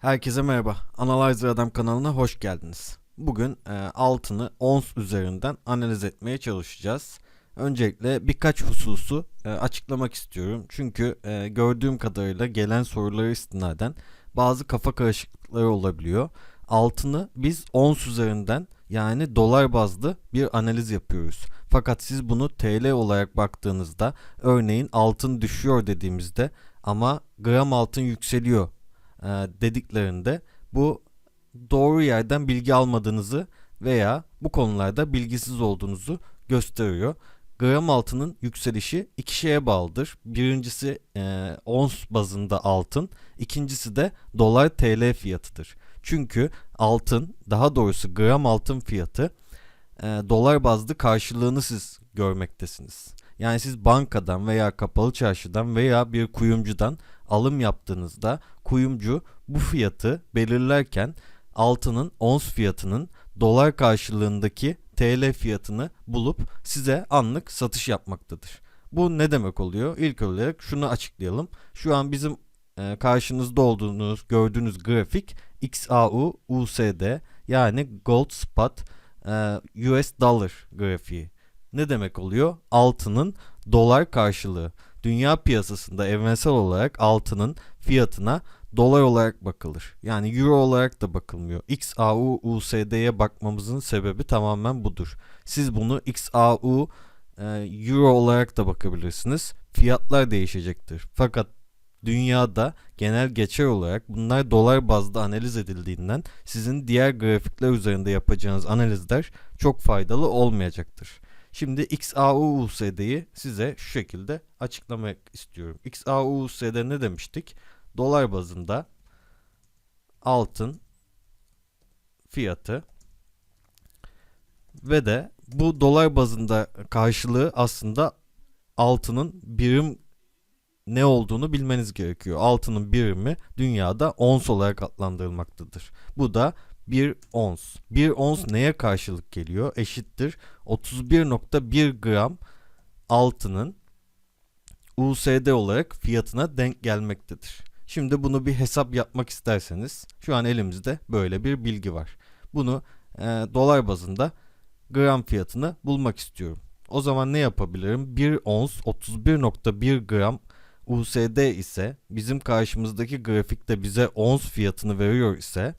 Herkese merhaba. Analyzer Adam kanalına hoş geldiniz. Bugün e, altını ons üzerinden analiz etmeye çalışacağız. Öncelikle birkaç hususu e, açıklamak istiyorum. Çünkü e, gördüğüm kadarıyla gelen soruları istinaden bazı kafa karışıklıkları olabiliyor. Altını biz ons üzerinden yani dolar bazlı bir analiz yapıyoruz. Fakat siz bunu TL olarak baktığınızda örneğin altın düşüyor dediğimizde ama gram altın yükseliyor e, dediklerinde bu doğru yerden bilgi almadığınızı veya bu konularda bilgisiz olduğunuzu gösteriyor. Gram altının yükselişi iki şeye bağlıdır. Birincisi e, ons bazında altın, ikincisi de dolar TL fiyatıdır. Çünkü altın, daha doğrusu gram altın fiyatı e, dolar bazlı karşılığını siz görmektesiniz. Yani siz bankadan veya kapalı çarşıdan veya bir kuyumcudan alım yaptığınızda kuyumcu bu fiyatı belirlerken altının ons fiyatının dolar karşılığındaki TL fiyatını bulup size anlık satış yapmaktadır. Bu ne demek oluyor? İlk olarak şunu açıklayalım. Şu an bizim e, karşınızda olduğunuz gördüğünüz grafik XAU USD yani Gold Spot e, US Dollar grafiği. Ne demek oluyor? Altının dolar karşılığı. Dünya piyasasında evrensel olarak altının fiyatına dolar olarak bakılır. Yani euro olarak da bakılmıyor. XAU USD'ye bakmamızın sebebi tamamen budur. Siz bunu XAU e, euro olarak da bakabilirsiniz. Fiyatlar değişecektir. Fakat dünyada genel geçer olarak bunlar dolar bazlı analiz edildiğinden sizin diğer grafikler üzerinde yapacağınız analizler çok faydalı olmayacaktır. Şimdi XAUUSD'yi size şu şekilde açıklamak istiyorum. XAUUSD ne demiştik? Dolar bazında altın fiyatı ve de bu dolar bazında karşılığı aslında altının birim ne olduğunu bilmeniz gerekiyor. Altının birimi dünyada ons olarak adlandırılmaktadır. Bu da 1 ons. 1 ons neye karşılık geliyor? Eşittir 31.1 gram altının USD olarak fiyatına denk gelmektedir. Şimdi bunu bir hesap yapmak isterseniz şu an elimizde böyle bir bilgi var. Bunu e, dolar bazında gram fiyatını bulmak istiyorum. O zaman ne yapabilirim? 1 ons 31.1 gram USD ise bizim karşımızdaki grafikte bize ons fiyatını veriyor ise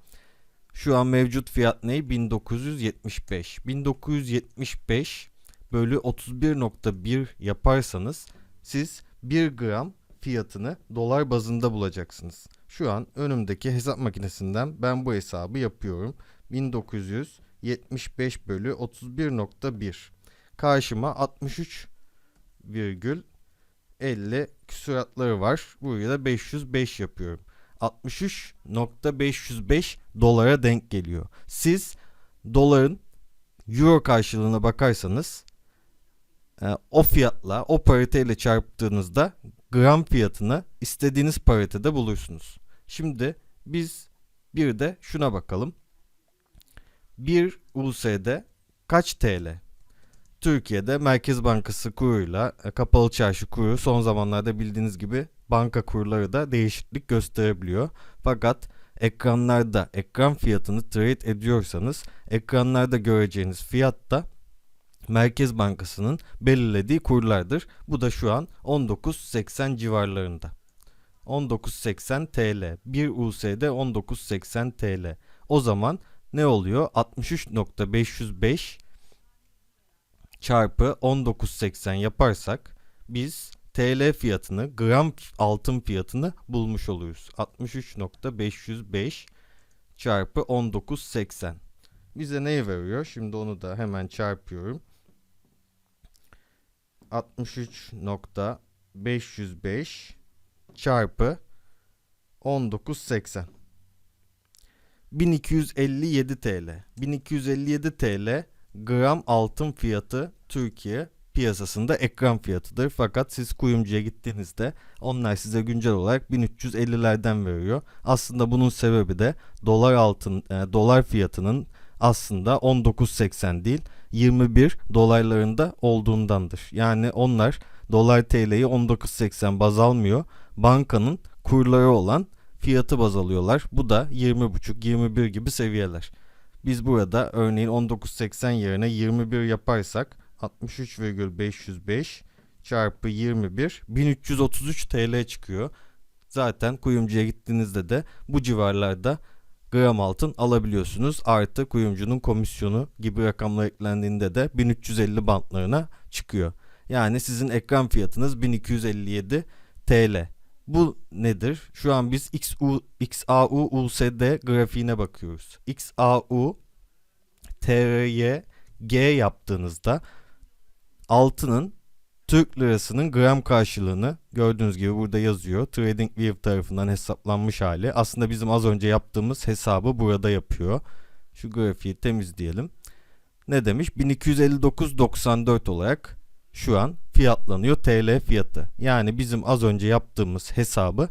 şu an mevcut fiyat ne? 1975. 1975 bölü 31.1 yaparsanız siz 1 gram fiyatını dolar bazında bulacaksınız. Şu an önümdeki hesap makinesinden ben bu hesabı yapıyorum. 1975 bölü 31.1 karşıma 63 virgül 50 küsuratları var. Buraya da 505 yapıyorum. 63.505 dolara denk geliyor. Siz doların euro karşılığına bakarsanız e, o fiyatla o pariteyle çarptığınızda gram fiyatını istediğiniz paritede bulursunuz. Şimdi biz bir de şuna bakalım. 1 USD kaç TL? Türkiye'de Merkez Bankası kuruyla e, kapalı çarşı kuru son zamanlarda bildiğiniz gibi banka kurları da değişiklik gösterebiliyor. Fakat ekranlarda ekran fiyatını trade ediyorsanız ekranlarda göreceğiniz fiyat da Merkez Bankası'nın belirlediği kurlardır. Bu da şu an 19.80 civarlarında. 19.80 TL. 1 USD 19.80 TL. O zaman ne oluyor? 63.505 çarpı 19.80 yaparsak biz TL fiyatını, gram altın fiyatını bulmuş oluyoruz. 63.505 çarpı 19.80. Bize neyi veriyor? Şimdi onu da hemen çarpıyorum. 63.505 çarpı 19.80. 1257 TL. 1257 TL gram altın fiyatı Türkiye piyasasında ekran fiyatıdır. Fakat siz kuyumcuya gittiğinizde onlar size güncel olarak 1350'lerden veriyor. Aslında bunun sebebi de dolar altın e, dolar fiyatının aslında 19.80 değil 21 dolarlarında olduğundandır. Yani onlar dolar TL'yi 19.80 baz almıyor. Bankanın kurları olan fiyatı baz alıyorlar. Bu da 20.5-21 gibi seviyeler. Biz burada örneğin 19.80 yerine 21 yaparsak 63,505 çarpı 21 1333 TL çıkıyor. Zaten kuyumcuya gittiğinizde de bu civarlarda gram altın alabiliyorsunuz. Artı kuyumcunun komisyonu gibi rakamlar eklendiğinde de 1350 bantlarına çıkıyor. Yani sizin ekran fiyatınız 1257 TL. Bu nedir? Şu an biz XU, XAU USD grafiğine bakıyoruz. XAU TRY G yaptığınızda altının Türk lirasının gram karşılığını gördüğünüz gibi burada yazıyor. TradingView tarafından hesaplanmış hali. Aslında bizim az önce yaptığımız hesabı burada yapıyor. Şu grafiği temizleyelim. Ne demiş? 1259.94 olarak şu an fiyatlanıyor TL fiyatı. Yani bizim az önce yaptığımız hesabı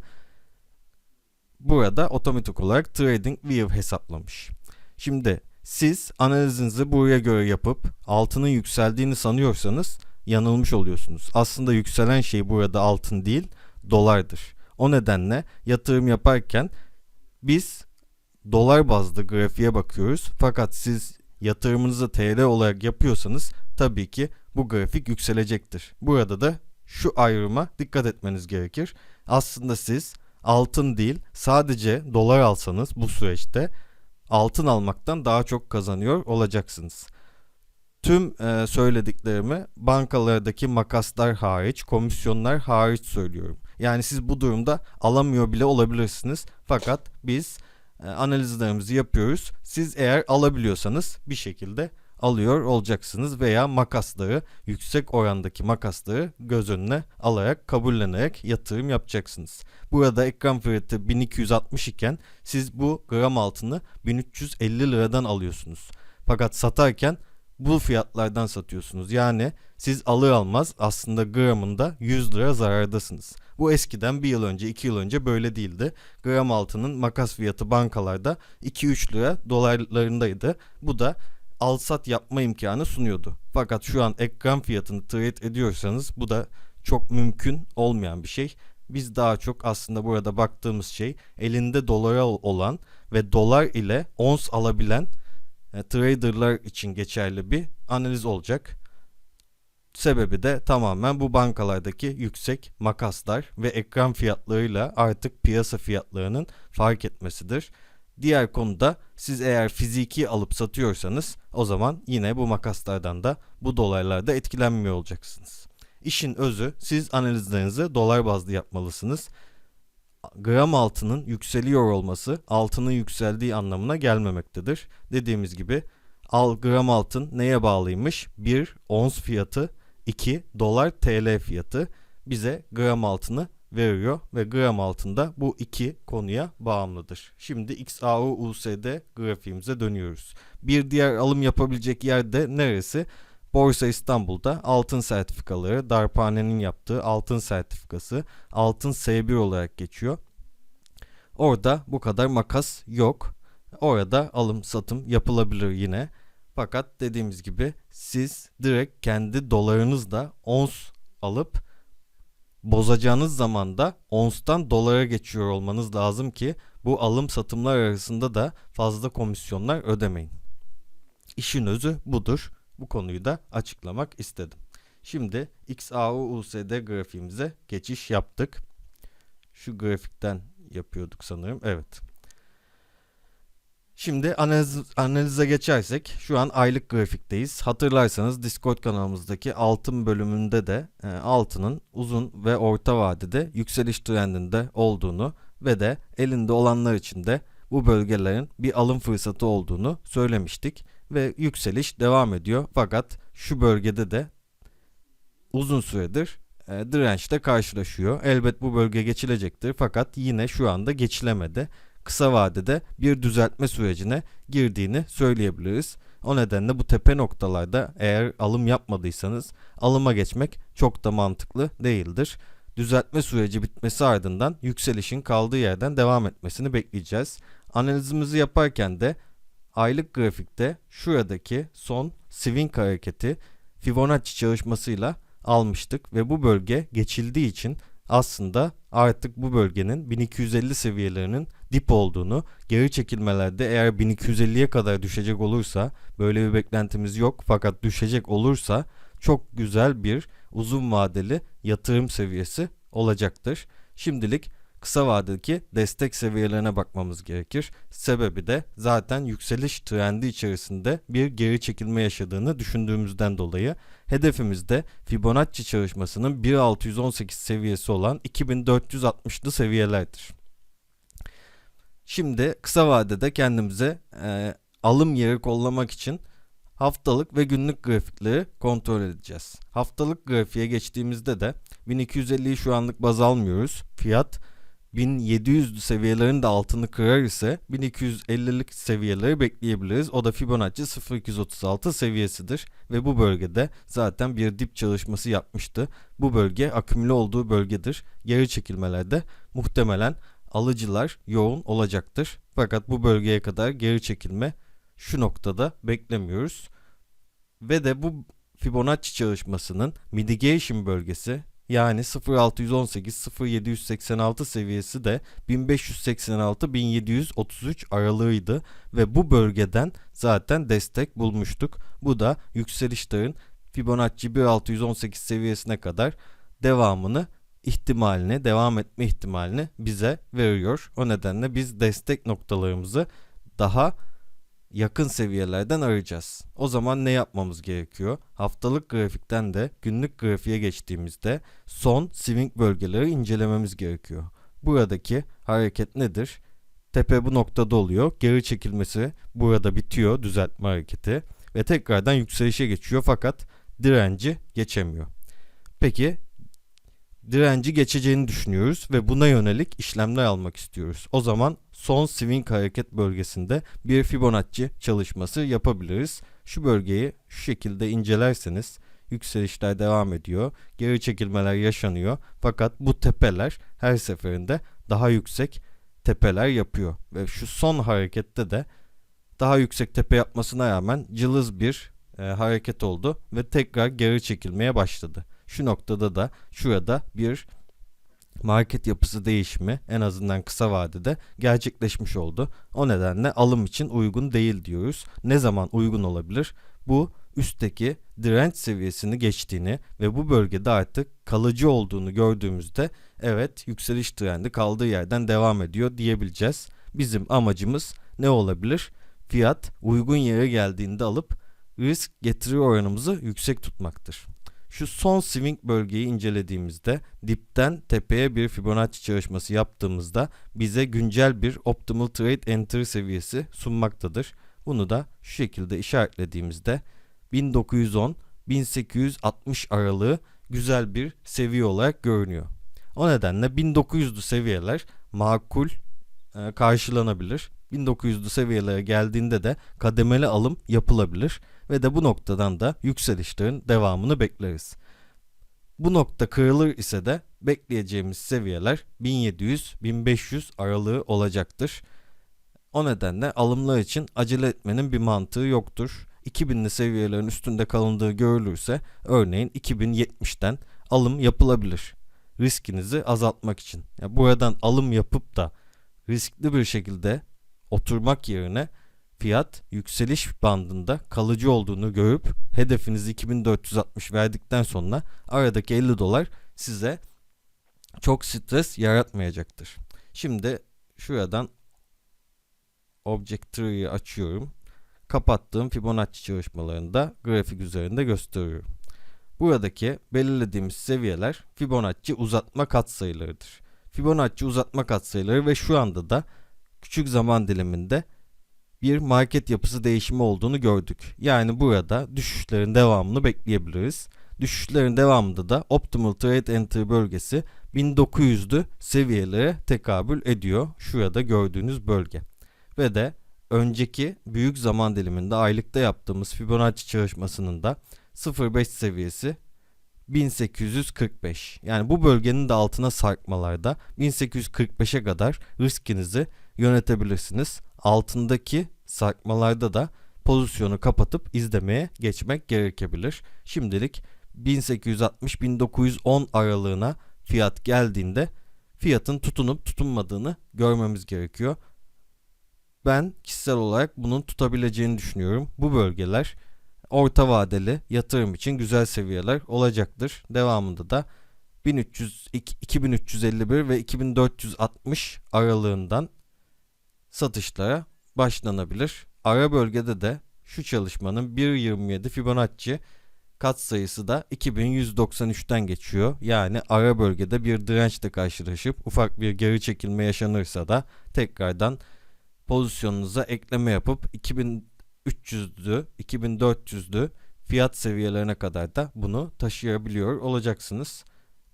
burada otomatik olarak TradingView hesaplamış. Şimdi siz analizinizi buraya göre yapıp altının yükseldiğini sanıyorsanız yanılmış oluyorsunuz. Aslında yükselen şey burada altın değil, dolardır. O nedenle yatırım yaparken biz dolar bazlı grafiğe bakıyoruz. Fakat siz yatırımınızı TL olarak yapıyorsanız tabii ki bu grafik yükselecektir. Burada da şu ayrıma dikkat etmeniz gerekir. Aslında siz altın değil sadece dolar alsanız bu süreçte altın almaktan daha çok kazanıyor olacaksınız. Tüm e, söylediklerimi bankalardaki makaslar hariç, komisyonlar hariç söylüyorum. Yani siz bu durumda alamıyor bile olabilirsiniz. Fakat biz e, analizlerimizi yapıyoruz. Siz eğer alabiliyorsanız bir şekilde alıyor olacaksınız veya makasları yüksek orandaki makasları göz önüne alarak kabullenerek yatırım yapacaksınız. Burada ekran fiyatı 1260 iken siz bu gram altını 1350 liradan alıyorsunuz. Fakat satarken bu fiyatlardan satıyorsunuz. Yani siz alır almaz aslında gramında 100 lira zarardasınız. Bu eskiden bir yıl önce 2 yıl önce böyle değildi. Gram altının makas fiyatı bankalarda 2-3 lira dolarlarındaydı. Bu da al sat yapma imkanı sunuyordu. Fakat şu an ekran fiyatını trade ediyorsanız bu da çok mümkün olmayan bir şey. Biz daha çok aslında burada baktığımız şey elinde dolara olan ve dolar ile ons alabilen e, traderlar için geçerli bir analiz olacak. Sebebi de tamamen bu bankalardaki yüksek makaslar ve ekran fiyatlarıyla artık piyasa fiyatlarının fark etmesidir. Diğer konuda siz eğer fiziki alıp satıyorsanız o zaman yine bu makaslardan da bu dolarlarda etkilenmiyor olacaksınız. İşin özü siz analizlerinizi dolar bazlı yapmalısınız. Gram altının yükseliyor olması altının yükseldiği anlamına gelmemektedir. Dediğimiz gibi al gram altın neye bağlıymış? 1 ons fiyatı 2 dolar TL fiyatı bize gram altını veriyor ve gram altında bu iki konuya bağımlıdır. Şimdi XAU USD grafiğimize dönüyoruz. Bir diğer alım yapabilecek yer de neresi? Borsa İstanbul'da altın sertifikaları, Darphane'nin yaptığı altın sertifikası, altın S1 olarak geçiyor. Orada bu kadar makas yok. Orada alım satım yapılabilir yine. Fakat dediğimiz gibi siz direkt kendi dolarınızla ons alıp bozacağınız zaman da onstan dolara geçiyor olmanız lazım ki bu alım satımlar arasında da fazla komisyonlar ödemeyin. İşin özü budur. Bu konuyu da açıklamak istedim. Şimdi XAU USD grafiğimize geçiş yaptık. Şu grafikten yapıyorduk sanırım. Evet. Şimdi analiz, analize geçersek şu an aylık grafikteyiz. Hatırlarsanız Discord kanalımızdaki altın bölümünde de e, altının uzun ve orta vadede yükseliş trendinde olduğunu ve de elinde olanlar için de bu bölgelerin bir alım fırsatı olduğunu söylemiştik ve yükseliş devam ediyor. Fakat şu bölgede de uzun süredir e, dirençle karşılaşıyor. Elbet bu bölge geçilecektir fakat yine şu anda geçilemedi kısa vadede bir düzeltme sürecine girdiğini söyleyebiliriz. O nedenle bu tepe noktalarda eğer alım yapmadıysanız alıma geçmek çok da mantıklı değildir. Düzeltme süreci bitmesi ardından yükselişin kaldığı yerden devam etmesini bekleyeceğiz. Analizimizi yaparken de aylık grafikte şuradaki son swing hareketi Fibonacci çalışmasıyla almıştık ve bu bölge geçildiği için aslında artık bu bölgenin 1250 seviyelerinin dip olduğunu, geri çekilmelerde eğer 1250'ye kadar düşecek olursa, böyle bir beklentimiz yok fakat düşecek olursa çok güzel bir uzun vadeli yatırım seviyesi olacaktır. Şimdilik kısa vadedeki destek seviyelerine bakmamız gerekir. Sebebi de zaten yükseliş trendi içerisinde bir geri çekilme yaşadığını düşündüğümüzden dolayı hedefimiz de Fibonacci çalışmasının 1618 seviyesi olan 2460'lı seviyelerdir. Şimdi kısa vadede kendimize e, alım yeri kollamak için haftalık ve günlük grafikleri kontrol edeceğiz. Haftalık grafiğe geçtiğimizde de 1250'yi şu anlık baz almıyoruz. Fiyat 1700 seviyelerin de altını kırar ise 1250'lik seviyeleri bekleyebiliriz. O da Fibonacci 0236 seviyesidir ve bu bölgede zaten bir dip çalışması yapmıştı. Bu bölge akümüle olduğu bölgedir. Geri çekilmelerde muhtemelen alıcılar yoğun olacaktır. Fakat bu bölgeye kadar geri çekilme şu noktada beklemiyoruz. Ve de bu Fibonacci çalışmasının mitigation bölgesi yani 0618 0786 seviyesi de 1586 1733 aralığıydı ve bu bölgeden zaten destek bulmuştuk. Bu da yükselişlerin Fibonacci 1618 seviyesine kadar devamını ihtimalini, devam etme ihtimalini bize veriyor. O nedenle biz destek noktalarımızı daha yakın seviyelerden arayacağız. O zaman ne yapmamız gerekiyor? Haftalık grafikten de günlük grafiğe geçtiğimizde son swing bölgeleri incelememiz gerekiyor. Buradaki hareket nedir? Tepe bu noktada oluyor. Geri çekilmesi burada bitiyor düzeltme hareketi ve tekrardan yükselişe geçiyor fakat direnci geçemiyor. Peki direnci geçeceğini düşünüyoruz ve buna yönelik işlemler almak istiyoruz. O zaman son swing hareket bölgesinde bir Fibonacci çalışması yapabiliriz. Şu bölgeyi şu şekilde incelerseniz yükselişler devam ediyor. Geri çekilmeler yaşanıyor. Fakat bu tepeler her seferinde daha yüksek tepeler yapıyor. Ve şu son harekette de daha yüksek tepe yapmasına rağmen cılız bir e, hareket oldu ve tekrar geri çekilmeye başladı. Şu noktada da şurada bir market yapısı değişimi en azından kısa vadede gerçekleşmiş oldu. O nedenle alım için uygun değil diyoruz. Ne zaman uygun olabilir? Bu üstteki direnç seviyesini geçtiğini ve bu bölgede artık kalıcı olduğunu gördüğümüzde evet yükseliş trendi kaldığı yerden devam ediyor diyebileceğiz. Bizim amacımız ne olabilir? Fiyat uygun yere geldiğinde alıp risk getiri oranımızı yüksek tutmaktır. Şu son swing bölgeyi incelediğimizde dipten tepeye bir Fibonacci çalışması yaptığımızda bize güncel bir optimal trade entry seviyesi sunmaktadır. Bunu da şu şekilde işaretlediğimizde 1910-1860 aralığı güzel bir seviye olarak görünüyor. O nedenle 1900'lü seviyeler makul e, karşılanabilir. 1900'lü seviyelere geldiğinde de kademeli alım yapılabilir ve de bu noktadan da yükselişlerin devamını bekleriz. Bu nokta kırılır ise de bekleyeceğimiz seviyeler 1700-1500 aralığı olacaktır. O nedenle alımlar için acele etmenin bir mantığı yoktur. 2000'li seviyelerin üstünde kalındığı görülürse örneğin 2070'ten alım yapılabilir. Riskinizi azaltmak için. Yani buradan alım yapıp da riskli bir şekilde oturmak yerine fiyat yükseliş bandında kalıcı olduğunu görüp hedefinizi 2460 verdikten sonra aradaki 50 dolar size çok stres yaratmayacaktır. Şimdi şuradan Object Tree'yi açıyorum. Kapattığım Fibonacci çalışmalarında grafik üzerinde gösteriyorum. Buradaki belirlediğimiz seviyeler Fibonacci uzatma katsayılarıdır. Fibonacci uzatma katsayıları ve şu anda da küçük zaman diliminde bir market yapısı değişimi olduğunu gördük. Yani burada düşüşlerin devamını bekleyebiliriz. Düşüşlerin devamında da Optimal Trade Entry bölgesi 1900'lü seviyelere tekabül ediyor. Şurada gördüğünüz bölge. Ve de önceki büyük zaman diliminde aylıkta yaptığımız Fibonacci çalışmasının da 0.5 seviyesi 1845. Yani bu bölgenin de altına sarkmalarda 1845'e kadar riskinizi yönetebilirsiniz. Altındaki sarkmalarda da pozisyonu kapatıp izlemeye geçmek gerekebilir. Şimdilik 1860-1910 aralığına fiyat geldiğinde fiyatın tutunup tutunmadığını görmemiz gerekiyor. Ben kişisel olarak bunun tutabileceğini düşünüyorum. Bu bölgeler orta vadeli yatırım için güzel seviyeler olacaktır. Devamında da 1300, 2351 ve 2460 aralığından satışlara başlanabilir. Ara bölgede de şu çalışmanın 1.27 Fibonacci katsayısı da 2193'ten geçiyor. Yani ara bölgede bir dirençle karşılaşıp ufak bir geri çekilme yaşanırsa da tekrardan pozisyonunuza ekleme yapıp 2300'lü, 2400'lü fiyat seviyelerine kadar da bunu taşıyabiliyor olacaksınız.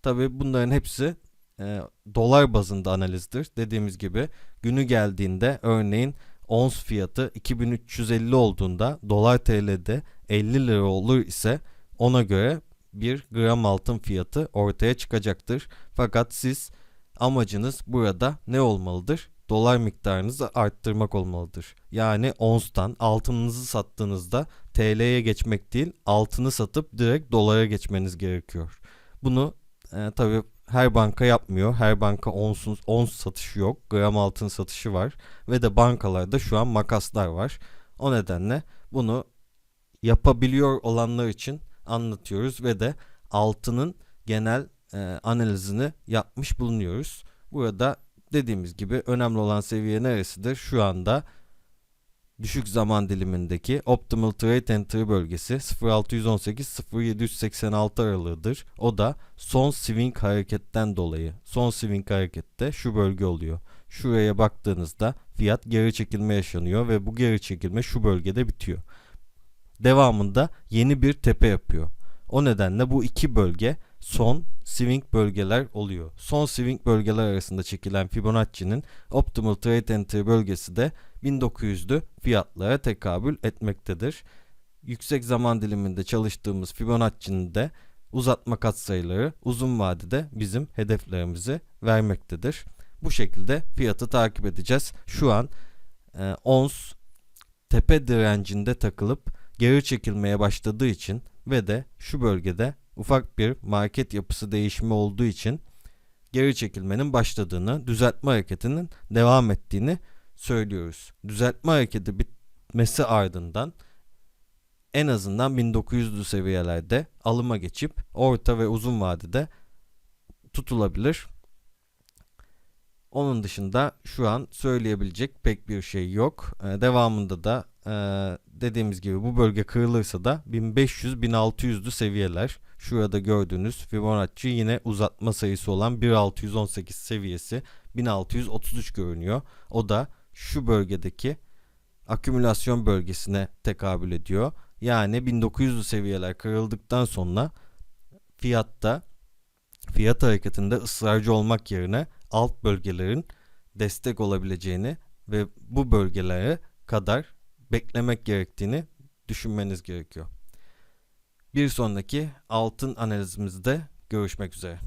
Tabi bunların hepsi e, dolar bazında analizdir. Dediğimiz gibi günü geldiğinde örneğin ons fiyatı 2350 olduğunda dolar TL'de 50 lira olur ise ona göre bir gram altın fiyatı ortaya çıkacaktır. Fakat siz amacınız burada ne olmalıdır? Dolar miktarınızı arttırmak olmalıdır. Yani onstan altınınızı sattığınızda TL'ye geçmek değil altını satıp direkt dolara geçmeniz gerekiyor. Bunu e, tabii her banka yapmıyor. Her banka onsuz, ons satışı yok. Gram altın satışı var. Ve de bankalarda şu an makaslar var. O nedenle bunu yapabiliyor olanlar için anlatıyoruz ve de altının genel e, analizini yapmış bulunuyoruz. Burada dediğimiz gibi önemli olan seviye neresidir? Şu anda düşük zaman dilimindeki Optimal Trade Entry bölgesi 0618-0786 aralığıdır. O da son swing hareketten dolayı. Son swing harekette şu bölge oluyor. Şuraya baktığınızda fiyat geri çekilme yaşanıyor ve bu geri çekilme şu bölgede bitiyor. Devamında yeni bir tepe yapıyor. O nedenle bu iki bölge son swing bölgeler oluyor. Son swing bölgeler arasında çekilen Fibonacci'nin Optimal Trade Entry bölgesi de 1900'lü fiyatlara tekabül etmektedir. Yüksek zaman diliminde çalıştığımız Fibonacci'nin de uzatma katsayıları uzun vadede bizim hedeflerimizi vermektedir. Bu şekilde fiyatı takip edeceğiz. Şu an e, ons tepe direncinde takılıp geri çekilmeye başladığı için ve de şu bölgede ufak bir market yapısı değişimi olduğu için geri çekilmenin başladığını, düzeltme hareketinin devam ettiğini söylüyoruz. Düzeltme hareketi bitmesi ardından en azından 1900'lü seviyelerde alıma geçip orta ve uzun vadede tutulabilir. Onun dışında şu an söyleyebilecek pek bir şey yok. Ee, devamında da e, dediğimiz gibi bu bölge kırılırsa da 1500-1600'lü seviyeler. Şurada gördüğünüz Fibonacci yine uzatma sayısı olan 1618 seviyesi 1633 görünüyor. O da şu bölgedeki akümülasyon bölgesine tekabül ediyor. Yani 1900'lü seviyeler kırıldıktan sonra fiyatta fiyat hareketinde ısrarcı olmak yerine alt bölgelerin destek olabileceğini ve bu bölgelere kadar beklemek gerektiğini düşünmeniz gerekiyor. Bir sonraki altın analizimizde görüşmek üzere.